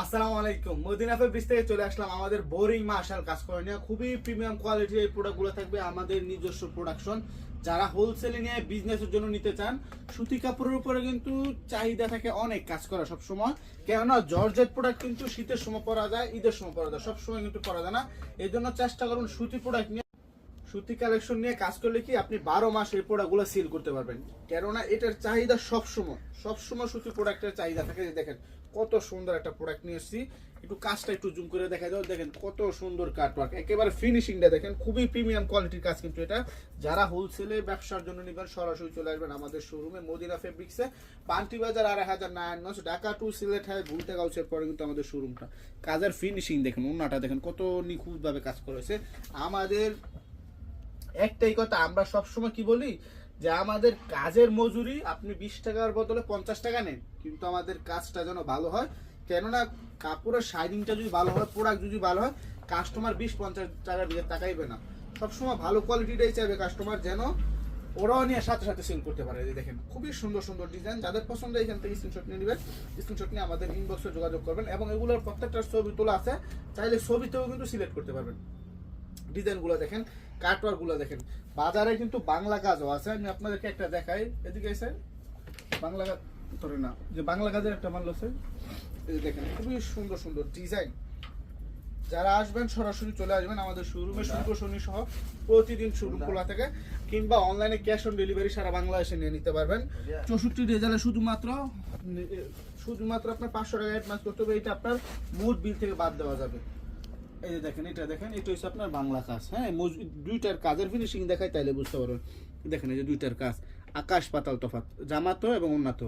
আসসালামু আলাইকুম Medina fabrics থেকে চলে আসলাম আমাদের বোরিং মার্শাল কাজ করে খুবই প্রিমিয়াম কোয়ালিটির এই প্রোডাক্টগুলো থাকবে আমাদের নিজস্ব প্রোডাকশন যারা হোলসেলে নিয়ে বিজনেসের জন্য নিতে চান, সুতি কাপড়ের উপরে কিন্তু চাহিদা থাকে অনেক কাজ করা সব সময় কেননা জর্জেট প্রোডাক্ট কিন্তু শীতের সময় পরা যায়, ঈদের সময় পরা যায় সব সময় কিন্তু পরা যায় না। এই জন্য চেষ্টা করুন সুতি প্রোডাক্ট নিয়ে। সুতি কালেকশন নিয়ে কাজ করলে কি আপনি বারো মাস এই প্রোডাক্টগুলো সেল করতে পারবেন। কেননা এটার চাহিদা সবসময় সবসময় সুতি প্রোডাক্টের চাহিদা থাকে। দেখেন, কত সুন্দর একটা প্রোডাক্ট নিয়ে এসেছি। একটু কাজটা একটু জুম করে দেখা যাও দেখেন, কত সুন্দর কাটওয়ার্ক একেবারে ফিনিশিংটা দেখেন, খুবই প্রিমিয়াম কোয়ালিটির কাজ কিন্তু এটা। যারা হোলসেলে ব্যবসার জন্য নেবেন, সরাসরি চলে আসবেন আমাদের শোরুমে মদিনা ফেব্রিক্সে পান্টি বাজার, আড়াই হাজার নশো ঢাকা টু সিলেট হাই ভুলতে গাউসের পরে কিন্তু আমাদের শোরুমটা কাজের ফিনিশিং দেখেন অন্যটা দেখেন, কত নিখুঁতভাবে কাজ করেছে আমাদের একটাই কথা, আমরা সবসময় কি বলি যে আমাদের কাজের মজুরি আপনি বিশ টাকার বদলে পঞ্চাশ টাকা নেন, কিন্তু আমাদের কাজটা যেন ভালো হয়। কেননা কাপড়ের শাইনিংটা যদি ভালো হয় প্রোডাক্ট যদি ভালো হয় কাস্টমার বিশ পঞ্চাশ টাকার দিকে তাকাইবে না। সবসময় ভালো কোয়ালিটিটাই চাইবে কাস্টমার যেন ওরাও নিয়ে সাথে সাথে সেল করতে পারে। দেখেন, খুবই সুন্দর সুন্দর ডিজাইন যাদের পছন্দ এখান থেকে স্ক্রিনশট নিয়ে নেবেন। স্ক্রিনশট নিয়ে আমাদের ইনবক্সে যোগাযোগ করবেন এবং এগুলোর প্রত্যেকটা ছবি তোলা আছে। চাইলে ছবিতেও কিন্তু সিলেক্ট করতে পারবেন। ডিজাইনগুলো দেখেন কাটওয়ারগুলো দেখেন। বাজারে কিন্তু বাংলা কাজও আছে আমি আপনাদেরকে একটা দেখাই। এদিকে এসে বাংলা কাজ ধরে না যে বাংলা কাজের একটা মাল আছে এই যে দেখেন খুবই সুন্দর সুন্দর ডিজাইন। যারা আসবেন সরাসরি চলে আসবেন আমাদের শোরুমে শুক্র শনি সহ প্রতিদিন শোরুম খোলা থাকে কিংবা অনলাইনে ক্যাশ অন ডেলিভারি সারা বাংলাদেশে নিয়ে নিতে পারবেন। চৌষট্টি রেজাল্টে শুধুমাত্র শুধুমাত্র আপনার পাঁচশো টাকা অ্যাডভান্স করতে হবে এটা আপনার মোট বিল থেকে বাদ দেওয়া যাবে। এই যে দেখেন, এটা দেখেন, এটা হচ্ছে আপনার বাংলা কাজ। হ্যাঁ দুইটার কাজের ফিনিশিং দেখায় তাইলে বুঝতে পারবেন। দেখেন এই যে দুইটার কাজ, আকাশ পাতাল তফাত জামাতো এবং উন্নত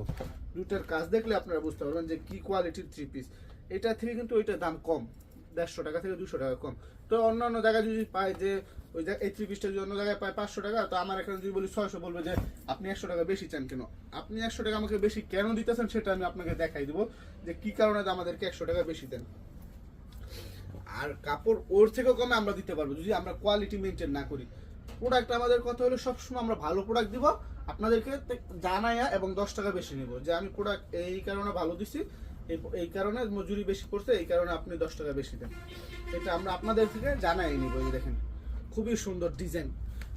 দুইটার কাজ দেখলে আপনারা বুঝতে পারবেন যে কি কোয়ালিটির থ্রি পিস এটা থেকে কিন্তু ওইটার দাম কম, দেড়শো টাকা থেকে দুশো টাকা কম। তো অন্য অন্য জায়গায় যদি পায় যে, ওই এই থ্রি পিসটা যদি অন্য জায়গায় পায় পাঁচশো টাকা, তো আমার এখানে যদি বলি ছয়শো বলবে যে, আপনি একশো টাকা বেশি চান কেন? আপনি একশো টাকা আমাকে বেশি কেন দিতেছেন সেটা আমি আপনাকে দেখাই দিব, যে কি কারণে আমাদেরকে একশো টাকা বেশি দেন। আর কাপড় ওর থেকেও কমে আমরা দিতে পারব, যদি আমরা কোয়ালিটি মেনটেন না করি। প্রোডাক্ট আমাদের কথা হলো, সবসময় আমরা ভালো প্রোডাক্ট দিব, আপনাদেরকে জানাইয়া এবং দশ টাকা বেশি নেব। যে আমি প্রোডাক্ট এই কারণে ভালো দিছি, এই কারণে মজুরি বেশি পড়ছে, এই কারণে আপনি দশ টাকা বেশি দেন। এটা আমরা আপনাদের থেকে জানাই নিব, এই দেখেন। খুবই সুন্দর ডিজাইন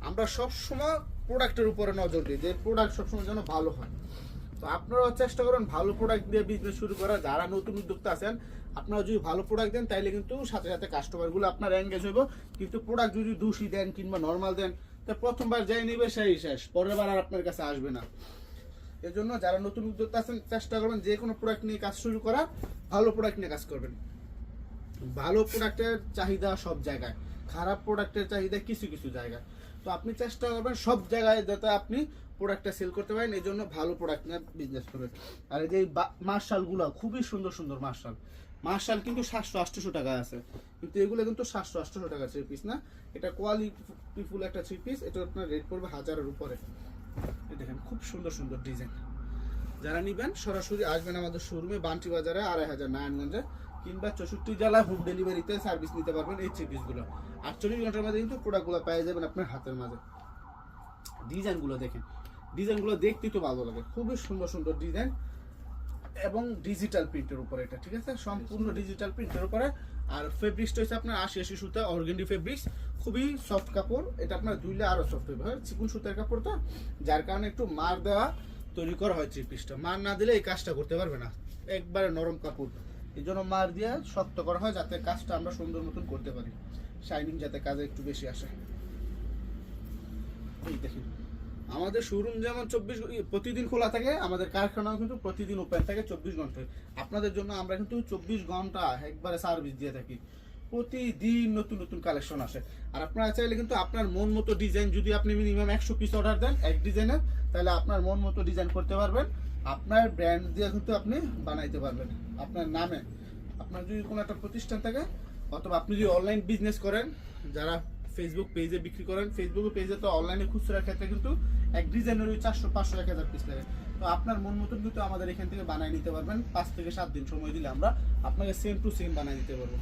আমরা সবসময় প্রোডাক্টের উপরে নজর দিই, যে প্রোডাক্ট সবসময় যেন ভালো হয়। তো আপনারাও চেষ্টা করুন ভালো প্রোডাক্ট দিয়ে বিজনেস শুরু করা যারা নতুন উদ্যোক্তা আছেন আপনারা যদি ভালো প্রোডাক্ট দেন, তাইলে কিন্তু সাথে সাথে কাস্টমারগুলো আপনার এঙ্গেজ হইব। কিন্তু প্রোডাক্ট যদি দোষী দেন কিংবা নর্মাল দেন, তা প্রথমবার যাই নিবে সেই শেষ, পরের বার আর আপনার কাছে আসবে না। এর জন্য যারা নতুন উদ্যোক্তা আছেন, চেষ্টা করবেন যে কোনো প্রোডাক্ট নিয়ে কাজ শুরু করা, ভালো প্রোডাক্ট নিয়ে কাজ করবেন। ভালো প্রোডাক্টের চাহিদা সব জায়গায়, খারাপ প্রোডাক্টের চাহিদা কিছু কিছু জায়গায়। তো আপনি চেষ্টা করবেন সব জায়গায় যাতে আপনি প্রোডাক্টটা সেল করতে পারেন এই জন্য ভালো প্রোডাক্ট নিয়ে বিজনেস করবেন আর এই যে মার্শালগুলো খুবই সুন্দর সুন্দর মার্শাল। মার্শাল কিন্তু সাতশো, আটশোশো টাকা আছে। কিন্তু এগুলো কিন্তু সাতশো, আটশোশো টাকা থ্রি পিস না? এটা কোয়ালিটিফুল একটা থ্রি পিস এটা আপনার রেট পড়বে হাজারের উপরে। দেখেন, খুব সুন্দর সুন্দর ডিজাইন যারা নিবেন, সরাসরি আসবেন আমাদের শোরুমে বান্টি বাজারে, আড়াই হাজার, নারায়ণগঞ্জে। কিংবা চৌষট্টি জেলায় হোম ডেলিভারিতে সার্ভিস নিতে পারবেন এই থ্রি পিসগুলো আটচল্লিশ ঘণ্টার মধ্যে কিন্তু প্রোডাক্টগুলো পেয়ে যাবেন আপনার হাতের মাঝে। ডিজাইনগুলো দেখেন। ডিজাইনগুলো দেখতে তো ভালো লাগে। খুবই সুন্দর সুন্দর ডিজাইন এবং ডিজিটাল প্রিন্টের উপরে এটা ঠিক আছে? সম্পূর্ণ ডিজিটাল প্রিন্টের উপরে। আর ফেব্রিক্সটা হচ্ছে আপনার আশি আশি সুতা অর্গেন্ডি ফেব্রিক্স খুবই সফট কাপড়। এটা আপনার ধুইলে আরও সফট হবে। হয় চিকুন সুতার কাপড় তো। যার কারণে একটু মার দেওয়া তৈরি করা হয় থ্রি পিসটা মার না দিলে এই কাজটা করতে পারবে না। একবারে নরম কাপড়। এই জন্য মার দিয়ে শক্ত করা হয় যাতে কাজটা আমরা সুন্দর মতন করতে পারি। শাইনিং যাতে কাজে একটু বেশি আসে। এই দেখুন। আমাদের শোরুম যেমন চব্বিশ প্রতিদিন খোলা থাকে, আমাদের কারখানাও কিন্তু প্রতিদিন ওপেন থাকে চব্বিশ ঘন্টায়। আপনাদের জন্য আমরা কিন্তু চব্বিশ ঘণ্টা একবারে সার্ভিস দিয়ে থাকি। প্রতিদিন নতুন নতুন কালেকশন আসে। আর আপনারা চাইলে কিন্তু আপনার মন মতো ডিজাইন যদি আপনি মিনিমাম একশো পিস অর্ডার দেন, এক ডিজাইনের তাহলে আপনার মন মতো ডিজাইন করতে পারবেন। আপনার ব্র্যান্ড দিয়ে কিন্তু আপনি বানাইতে পারবেন। আপনার নামে। আপনার যদি কোনো একটা প্রতিষ্ঠান থাকে, অথবা আপনি যদি অনলাইন বিজনেস করেন, যারা ফেসবুক পেজে বিক্রি করেন ফেসবুক পেজে তো অনলাইনে খুচরার ক্ষেত্রে কিন্তু এক ডিজাইনের ওই চারশো, পাঁচশো, এক হাজার পিস লাগে। তো আপনার মন মতন কিন্তু আমাদের এখান থেকে বানাই নিতে পারবেন। পাঁচ থেকে সাত দিন সময় দিলে আমরা আপনাকে সেম টু সেম বানাই দিতে পারব।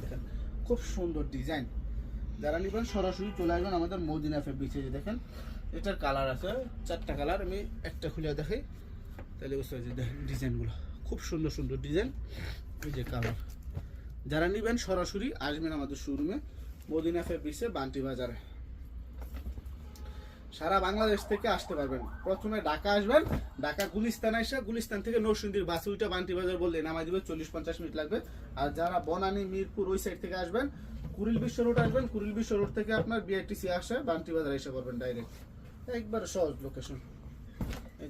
দেখেন, খুব সুন্দর ডিজাইন যারা নেবেন, সরাসরি চলে আসবেন আমাদের মদিনা ফেব্রিক্সে দেখেন এটার কালার আছে, চারটা কালার আমি একটা খুলে দেখাই। তাহলে বুঝতে পারছি ডিজাইনগুলো। খুব সুন্দর সুন্দর ডিজাইন। এই যে কালার যারা নেবেন সরাসরি আসবেন আমাদের শোরুমে মদিনা ফেব্রিক্সে বান্টি বাজারে। সারা বাংলাদেশ থেকে আসতে পারবেন। প্রথমে ঢাকা আসবেন, ঢাকা গুলিস্তান এসে গুলিস্তান থেকে নরসিংদীর বাসে উইটা বান্টি বাজার বললে নামাই দিবে চল্লিশ পঞ্চাশ মিনিট লাগবে। আর যারা বনানী, মিরপুর ওই সাইড থেকে আসবেন, কুড়িল বিশ্ব রোড আসবেন, কুড়িল বিশ্ব রোড থেকে আপনার বিআরটিসি আসে, বান্টি বাজার এসে করবেন ডাইরেক্ট একবার সহজ লোকেশন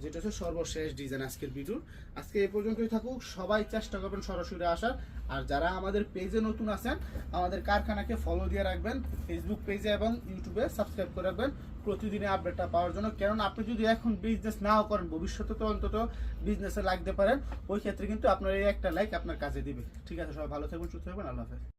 যেটা হচ্ছে সর্বশেষ ডিজাইন আজকের ভিডিওর আজকে এই পর্যন্তই থাকুক। সবাই চেষ্টা করবেন সরাসরি আসার। আর যারা আমাদের পেজে নতুন আছেন, আমাদের কারখানাকে ফলো দিয়ে রাখবেন। ফেসবুক পেজে এবং ইউটিউবে সাবস্ক্রাইব করে রাখবেন। প্রতিদিনের আপডেটটা পাওয়ার জন্য। কারণ আপনি যদি এখন বিজনেস নাও করেন, ভবিষ্যতে তো অন্তত বিজনেসে লাগতে পারেন, ওই ক্ষেত্রে কিন্তু আপনার এই একটা লাইক আপনার কাজে দিবে। ঠিক আছে, সবাই ভালো থাকবেন, সুস্থ থাকবেন। আল্লাহ হাফেজ।